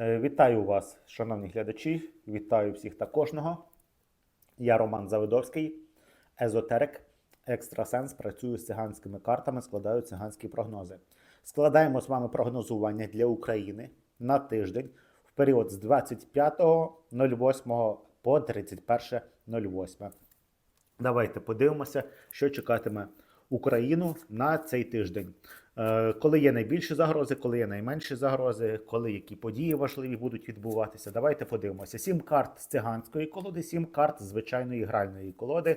Е, Вітаю вас, шановні глядачі. Вітаю всіх та кожного. Я Роман Завидовський, езотерик, екстрасенс. Працюю з циганськими картами, складаю циганські прогнози. Складаємо з вами прогнозування для України на тиждень в період з 25.08 по 31.08. Давайте подивимося, що чекатиме Україну на цей тиждень. Е, Коли є найбільші загрози, коли є найменші загрози, коли які події важливі будуть відбуватися. Давайте подивимося. Сім карт з циганської колоди, сім карт з звичайної гральної колоди.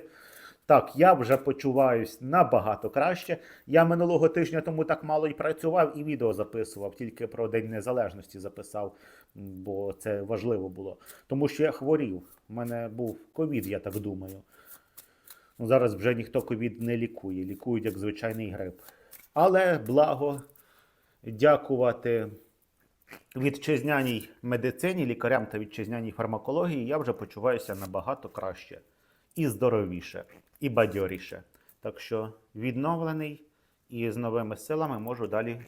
Так, я вже почуваюсь набагато краще. Я минулого тижня тому так мало й працював і відео записував, тільки про День Незалежності записав, бо це важливо було. Тому що я хворів. У мене був ковід, я так думаю. Ну, зараз вже ніхто ковід не лікує, лікують як звичайний грип. Але благо дякувати вітчизняній медицині, лікарям та вітчизняній фармакології, я вже почуваюся набагато краще і здоровіше, і бадьоріше. Так що відновлений і з новими силами можу далі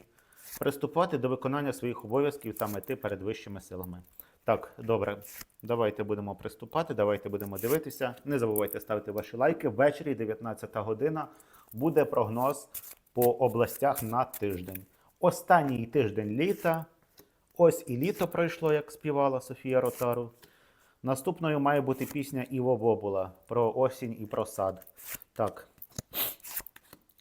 приступати до виконання своїх обов'язків та мети перед вищими силами. Так, добре, давайте будемо приступати, давайте будемо дивитися. Не забувайте ставити ваші лайки. Ввечері, 19 година, буде прогноз по областях на тиждень. Останній тиждень літа. Ось і літо пройшло, як співала Софія Ротару. Наступною має бути пісня Іво Бобула про осінь і про сад. Так.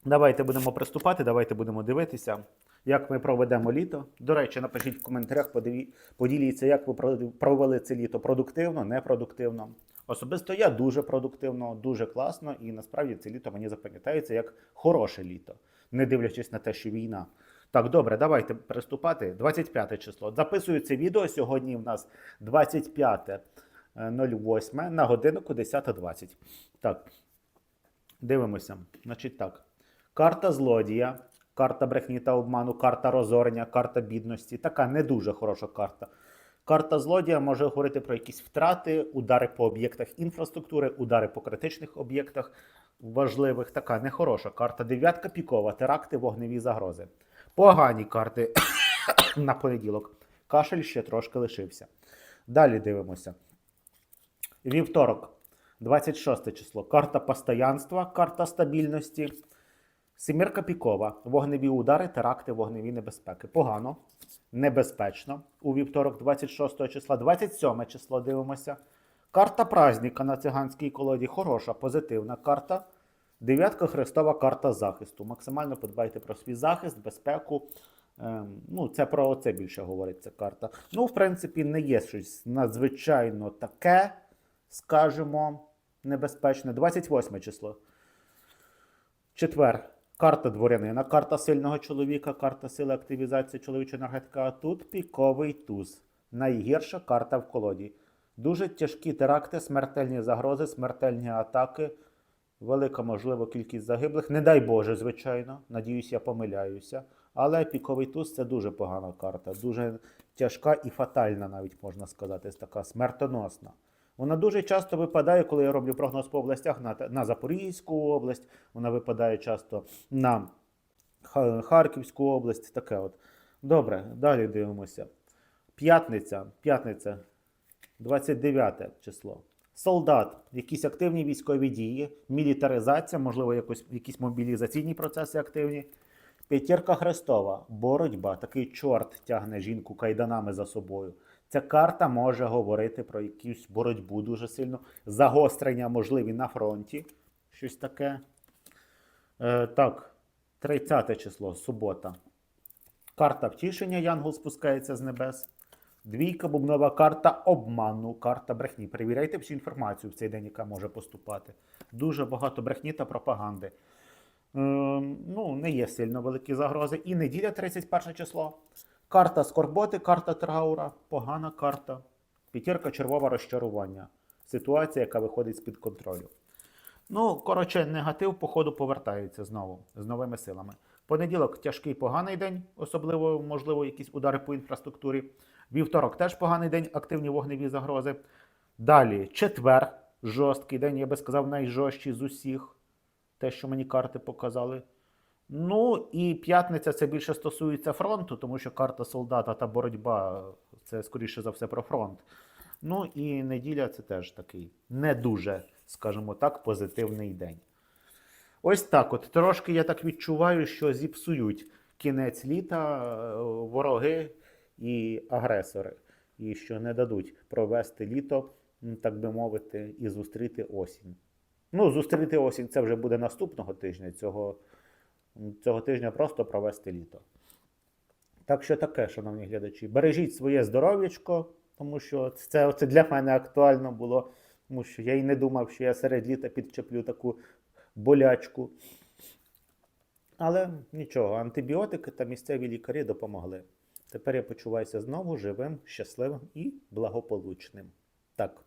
Давайте будемо приступати, давайте будемо дивитися, як ми проведемо літо. До речі, напишіть в коментарях, подиві- поділіться, як ви провели це літо продуктивно, непродуктивно. Особисто я дуже продуктивно, дуже класно, і насправді це літо мені запам'ятається як хороше літо, не дивлячись на те, що війна. Так, добре, давайте приступати. 25 число. Записую це відео. Сьогодні в нас 25.08 на годинку 10.20. Так, дивимося. Значить так. Карта злодія, карта брехні та обману, карта розорення, карта бідності. Така не дуже хороша карта. Карта злодія може говорити про якісь втрати, удари по об'єктах інфраструктури, удари по критичних об'єктах важливих. Така нехороша карта. Дев'ятка пікова, теракти, вогневі загрози. Погані карти на понеділок. Кашель ще трошки лишився. Далі дивимося. Вівторок, 26 число. Карта постоянства, карта стабільності. Сімірка пікова, вогневі удари, теракти, вогневі небезпеки. Погано, небезпечно. У вівторок, 26 числа, 27 число дивимося. Карта праздника на циганській колоді. Хороша, позитивна карта. Дев'ятка Христова карта захисту. Максимально подбайте про свій захист, безпеку. Ем, ну, це про це більше говорить ця карта. Ну, в принципі, не є щось надзвичайно таке, скажімо, небезпечне. 28 число. Четвер. Карта дворянина, карта сильного чоловіка, карта сили активізації чоловічої енергетики. А тут піковий туз. Найгірша карта в колоді. Дуже тяжкі теракти, смертельні загрози, смертельні атаки. Велика, можливо, кількість загиблих. Не дай Боже, звичайно. Надіюсь, я помиляюся. Але піковий туз це дуже погана карта. Дуже тяжка і фатальна, навіть можна сказати, така смертоносна. Вона дуже часто випадає, коли я роблю прогноз по областях на, на Запорізьку область, вона випадає часто на Харківську область. Таке от. Добре, далі дивимося. П'ятниця, п'ятниця, 29 число. Солдат, якісь активні військові дії, мілітаризація, можливо, якось, якісь мобілізаційні процеси активні. П'ятірка Христова, боротьба, такий чорт тягне жінку кайданами за собою. Ця карта може говорити про якусь боротьбу дуже сильно, загострення можливі на фронті. Щось таке. Е, так, 30 число, субота. Карта втішення, Янгол спускається з небес. Двійка бубнова карта обману, карта брехні. Перевіряйте всю інформацію в цей день, яка може поступати. Дуже багато брехні та пропаганди. Ем, ну, не є сильно великі загрози. І неділя 31 число. Карта скорботи, карта траура, погана карта. П'ятірка червова розчарування. Ситуація, яка виходить з-під контролю. Ну, коротше, негатив, походу, повертається знову з новими силами. Понеділок тяжкий поганий день, особливо, можливо, якісь удари по інфраструктурі. Вівторок теж поганий день, активні вогневі загрози. Далі четвер, жорсткий день, я би сказав, найжорстчий з усіх. Те, що мені карти показали. Ну і п'ятниця це більше стосується фронту, тому що карта солдата та боротьба Це скоріше за все про фронт. Ну і неділя це теж такий не дуже, скажімо так, позитивний день. Ось так от. Трошки я так відчуваю, що зіпсують кінець літа е, вороги і агресори, і що не дадуть провести літо, так би мовити, і зустріти осінь. Ну, зустріти осінь це вже буде наступного тижня. Цього, цього тижня просто провести літо. Так що таке, шановні глядачі, бережіть своє здоров'ячко, тому що це, це для мене актуально було, тому що я і не думав, що я серед літа підчеплю таку болячку. Але нічого, антибіотики та місцеві лікарі допомогли. Тепер я почуваюся знову живим, щасливим і благополучним. Так.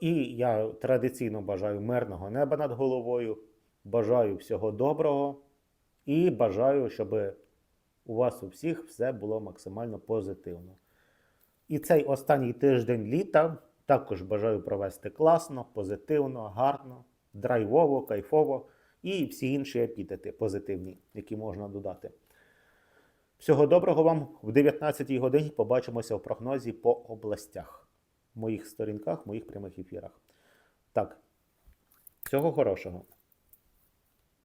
І я традиційно бажаю мирного неба над головою, бажаю всього доброго і бажаю, щоб у вас у всіх все було максимально позитивно. І цей останній тиждень літа також бажаю провести класно, позитивно, гарно, драйвово, кайфово і всі інші епітети позитивні, які можна додати. Всього доброго вам в 19 й годині побачимося в прогнозі по областях, в моїх сторінках, в моїх прямих ефірах. Так, всього хорошого.